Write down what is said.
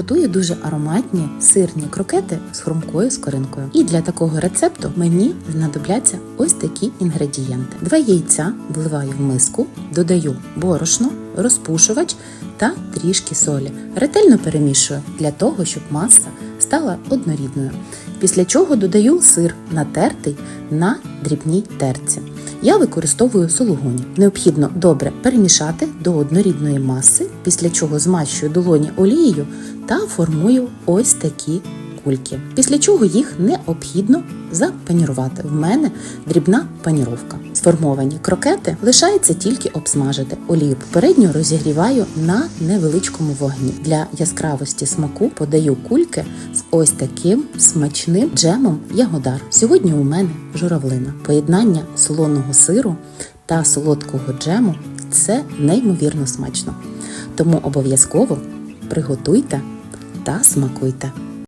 Готую дуже ароматні сирні крокети з хрумкою скоринкою. І для такого рецепту мені знадобляться ось такі інгредієнти: два яйця вливаю в миску, додаю борошно, розпушувач та трішки солі. Ретельно перемішую для того, щоб маса стала однорідною. Після чого додаю сир натертий на дрібній терці. Я використовую сулугуні. Необхідно добре перемішати до однорідної маси, після чого змащую долоні олією та формую ось такі кульки. Після чого їх необхідно запанірувати. В мене дрібна паніровка. Сформовані крокети лишається тільки обсмажити. Олію попередньо розігріваю на невеличкому вогні. Для яскравості смаку подаю кульки з ось таким смачним джемом ягодар. Сьогодні у мене журавлина. Поєднання солоного сиру та солодкого джему це неймовірно смачно. Тому обов'язково приготуйте та смакуйте.